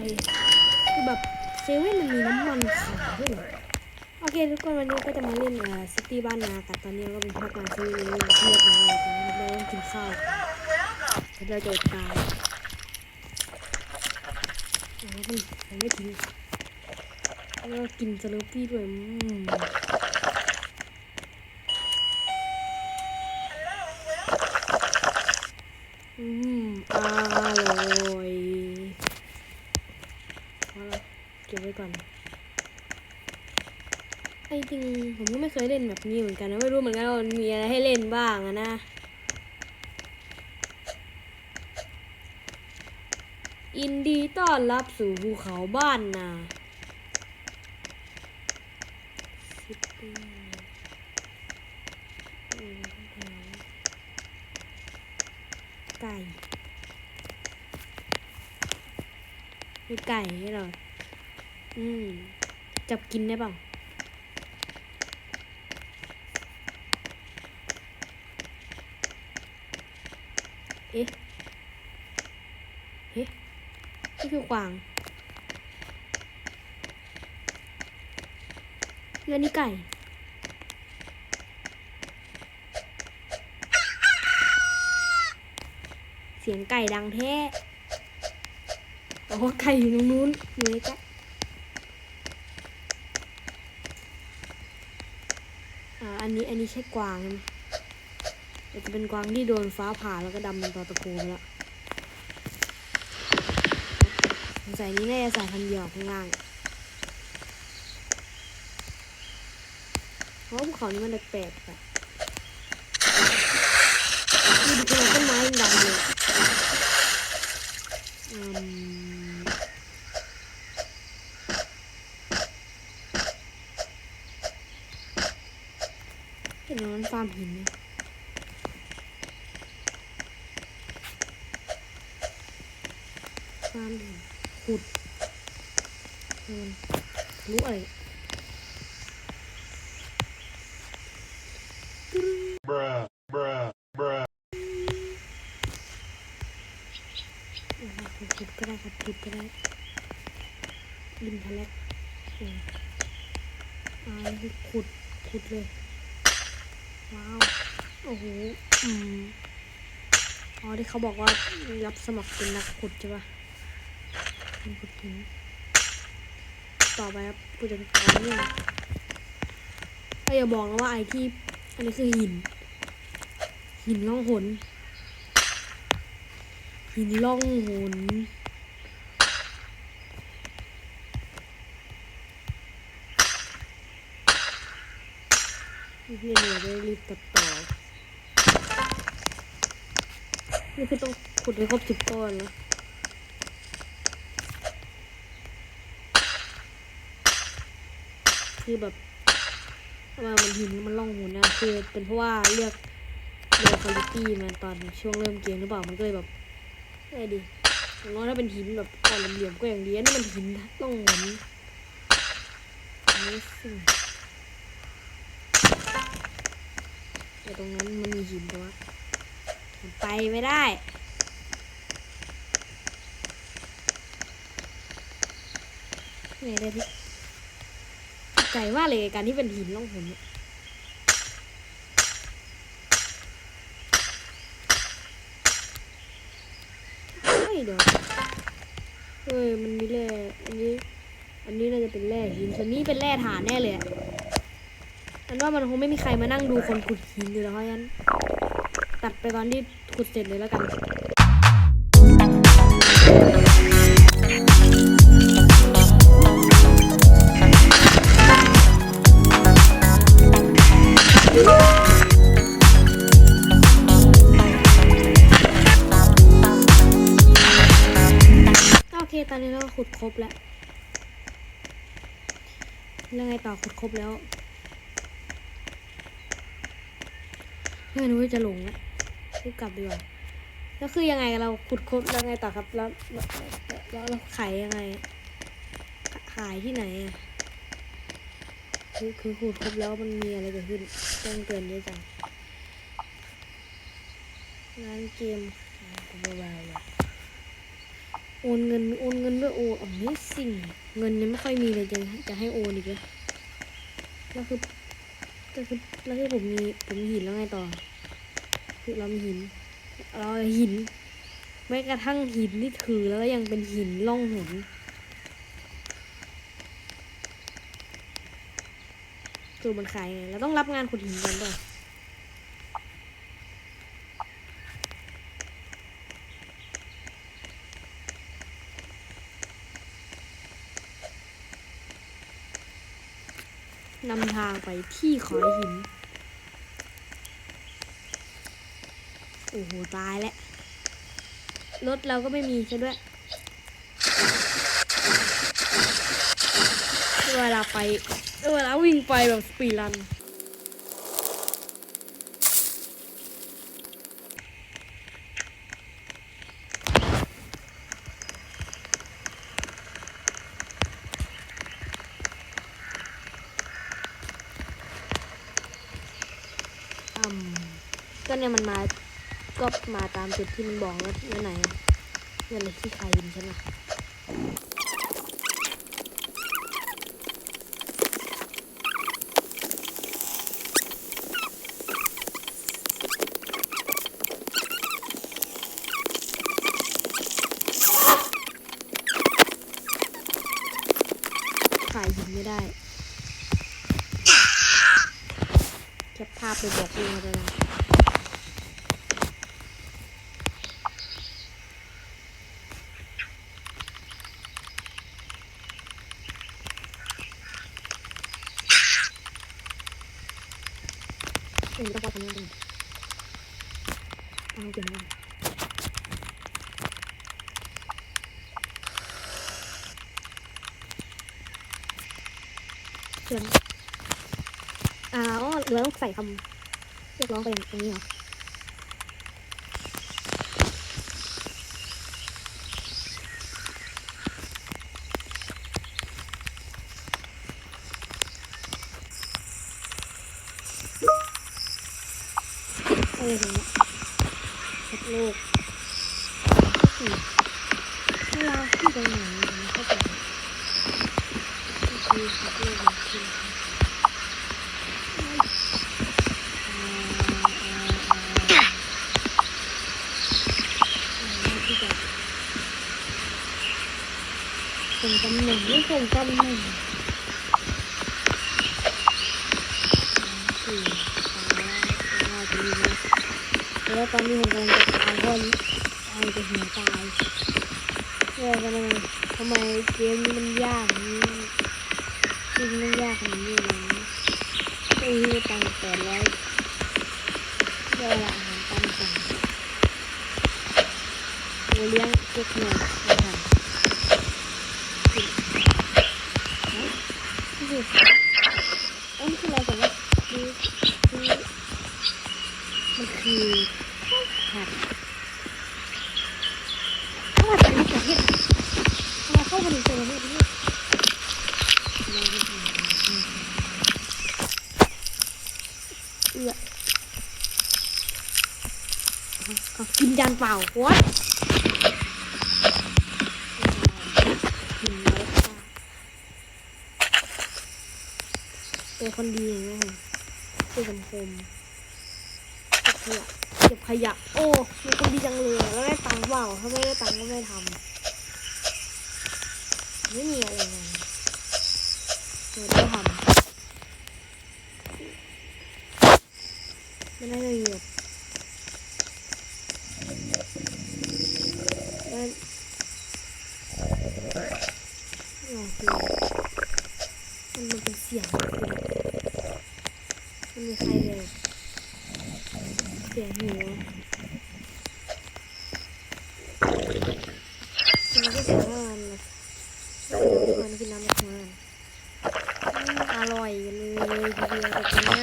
ไอ้คือแบบเซเว่นมันมีน้ำมันขายด้วยเหรอโอเคทุกคนวันนี้ก็จะมาเล่นเอ่อซิตี้บ้านนากันตอนนี้ก็เป็นพนักงานซื้อเลยเรียบร้อยตอนนี้เราต้องกินข้าวเดี๋ยวเราจะอดตายเอาไม่ไม่ทิ้งแล้วก็กินสลูปี้ด้วยอืมอืมอร่อยพอละเก็บไว้ก่อน ไอ้ จริงผมก็ไม่เคยเล่นแบบนี้เหมือนกันนะไม่รู้เหมือนกันว่ามันมีอะไรให้เล่นบ้างอะนะอินดีต้อนรับสู่ภูเขาบ้านนาไก่มีไก่ให้เราอืมจับกินได้ป่า เอ๊ะเอ๊ะนี่คือกวางแล้วนี่ไก่เสียงไก่ดังแท้โอ้ไก่อยู่ตรงนู้นอยู่ในกล้อ่า อันนี้ อันนี้ใช่กวางไหม จะเป็นกวางที่โดนฟ้าผ่าแล้วก็ดำเป็นตอตะโกไปแล้วสงสัยนี้น่าจะสายพันธุ์เดียวข้างล่างเพราะภูเขานี้มันแปลกๆอะดูดิขนาดต้นไม้ยังดำเลยอืมเห็นว่ามันฟาร์มหินเนี่ยฟาร์มหินขุดเออ รู้อะไร Bruh, bruh, bruh. ขุดก็ได้ครับขุดก็ได้ดินทะเลอืมอ่าขุดขุดเลย ว้าว โอ้โห อืมอ๋อที่เขาบอกว่ารับสมัครเป็นนักขุดใช่ปะเป็นขุดหิน ต่อไปครับกูจะเป็นการนี่ก็อย่าบอกนะว่าไอ้ที่ อันนี้คือหิน หินล่องหน หินล่องหนนี่พี่เดี๋ยวได้รีบตัดต่อ นี่คือต้องขุดให้ครบสิบก้อนนะ คือแบบทำไมมันหินมันล่องหนนะคือเป็นเพราะว่าเลือกเลือกคุณภาพมาตอนช่วงเริ่มเกมหรือเปล่ามันก็เลยแบบไอ้ดิอย่างน้อยถ้าเป็นหินแบบก้อนเหลี่ยมก็อย่างดีอันนี่มันหินล่องหนนี่สิแต่ตรงนั้นมันมีหินแตัวมันไปไม่ได้ไงได้พี่ ใจว่าเลยการที่เป็นหินล่องหนเนี่ยเฮ้ยเดี๋ยวเฮ้ยมันมีแร่อันนี้ อันนี้น่าจะเป็นแร่หินส่วนนี้เป็นแร่ฐานแน่เลยอะอันว่ามันคงไม่มีใครมานั่งดูคนขุดหินอยู่แล้วเพราะฉะนั้นตัดไปตอนที่ขุดเสร็จเลยแล้วกัน ขุดครบแล้วแล้วไงต่อขุดครบแล้วเพื่อนว่าจะหลงแล้วรีบกลับดีกว่าแล้วคือยังไงเราขุดครบแล้วไงต่อครับแล้วแล้วเราขายยังไง ขายที่ไหนอะคือคือขุดครบแล้วมันมีอะไรเกิดขึ้นแจ้งเตือนด้วยจังงานเกมเบาๆเลย โอนเงินโอนเงินด้วยโออ๋อไม่สิ่งเงินยังไม่ค่อยมีเลยจะจะให้โอนอีกเลยแล้วคือก็คือแล้วคือผมมีผมมีหินแล้วไงต่อ คือเรามีหินเราหินแม้กระทั่งหินที่ถือแล้วก็ยังเป็นหินล่องหนคือมันขายไงเราต้องรับงานขุดหินกันด้วย นำทางไปที่ขอยหิน โอ้โห ตายแล้ว รถเราก็ไม่มีซะด้วย เวลาไป เวลาวิ่งไปแบบสปีดรัน อืมก็ เนี่ยมันมาก็มาตามจุดที่มันบอกว่าว่ไหนนั่นเลยที่ใครยินใช่ไหมถ่ายยินไม่ได้แคปภาพไปบอกลุงมาเลยนะ เออต้องพอทำงานกันเอาเก็บไว้ก่อนเชิญอ่าอ๋อเหลือต้องใส่คำเรียกร้องไปอย่างนี้เหรอ อะไรอย่างเงี้ยสัตว์โลกก็คือเวลาที่ไปไหนมันก็เป็นก็คือสัตว์โลกมันคือส่งตำแหน่งไม่ส่งตำแหน่งสี่สามห้าจะมีไหม แล้ว ตอนนี้ผมกำลังจะตายเพราะตายจะหัวตายเรื่องกันทำไมทำไมเกมนี้มันยากนี้จริงมันยากขนาดนี้เลยนะไม่มีตังค์แปดร้อยเวลาอาหารตามสั่งโอเลี้ยงพวกหน่อยอาหารนี่คืออันนี้คืออะไรกันวะคือคือมันคือ ผัดถ้าผัดเป็นประเทศทำไมเข้ามาถึงประเทศนี้เอื้อเอา กินจานเปล่าวะเป็นคนดีอย่างเงี้ยค่ะเป็นสังคมเก็บขยะเก็บขยะ โอ้มีคนดีจังเลยแล้วได้ตังค์เปล่าถ้าไม่ได้ตังค์ก็ไม่ทำไม่มีอะไรเลยเดี๋ยวได้ทำไม่ได้เลยแบบได้โอเคมันมันเป็นเสียง มันมีใครเลยเสียงหัวกินน้ำผึ้งสองอันนกินน้ำผึ้งสองอันอร่อยเลยทีเดียวแบบนี้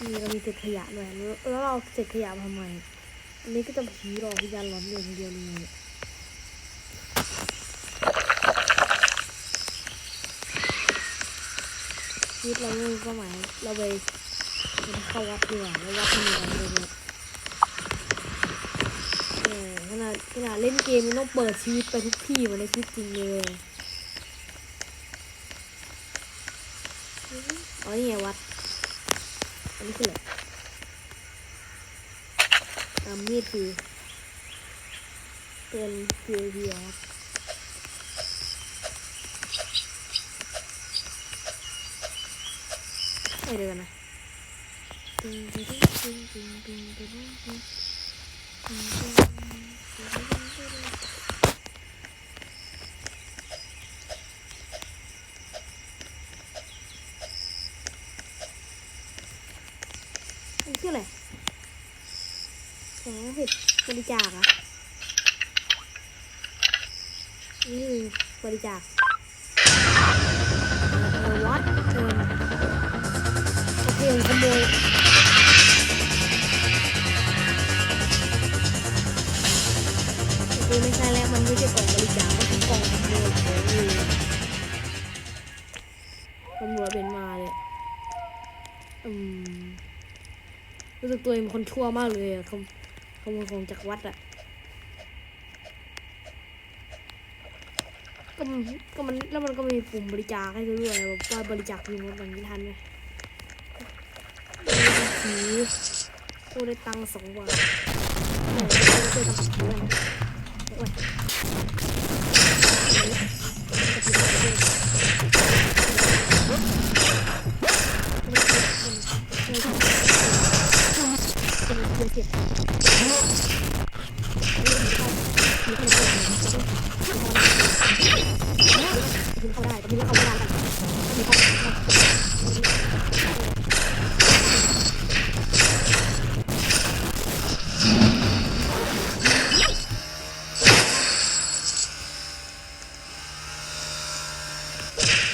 นี่เรามีเศษขยะด้วยแล้วเราเศษขยะทำไมอันนี้ก็จะผีหลอกวิญญาณร้อนอย่างเดียวเลย ชีวิตเราไม่มีเป้าหมายเราไปเข้าวัดดีกว่าแล้ววัดมีอะไรเลยดขนาดเล่นเกมมันต้องเปิดชีวิตไปทุกที่เหมือนในชีวิตจริงเลยอ๋อนี่ไงวัด อันนี้คืออะไรอ่ามีดคือเป็น PAV เหรอครับ ยเดินนะมันคืออะไรแสเห็ดบริจาคอะนี่คือบริจาค เคขโมยไม่ใช่แล้วมันไม่ใช่กล่องบริจาคมันคือกล่องขโมยของอยู่ตำรวจเป็นมาเลยอืมรู้สึกตัวเองเป็นคนชั่วมากเลยอะขโมขโมยของจากวัดอะก็มันก็มันแล้วมันก็มีปุ่มบริจาคให้ด้วยแบบว่าบริจาคเงินวันอย่างนี้ทันไหม ถือกูได้ตังค์สองวันโอ้ยช่วยตังค์ด้วยโอ้ยเข้าได้แต่ไม่รู้เข้าไม่ได้กัน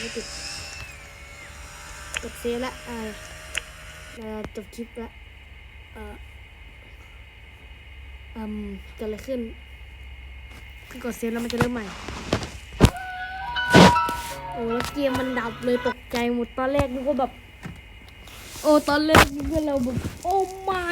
ไม่ติดจบเซฟแล้วอ่าเออจบคลิปล้วเอ่ออืมเกิดอะไรขึ้นคือกดเซฟแล้วมันจะเริ่มใหม่ โอ้แล้วเกมมันดับเลยตกใจหมดตอนแรกนึกว่าแบบ โอ้ตอนแรกนึกว่าเราแบบโอ้ไม่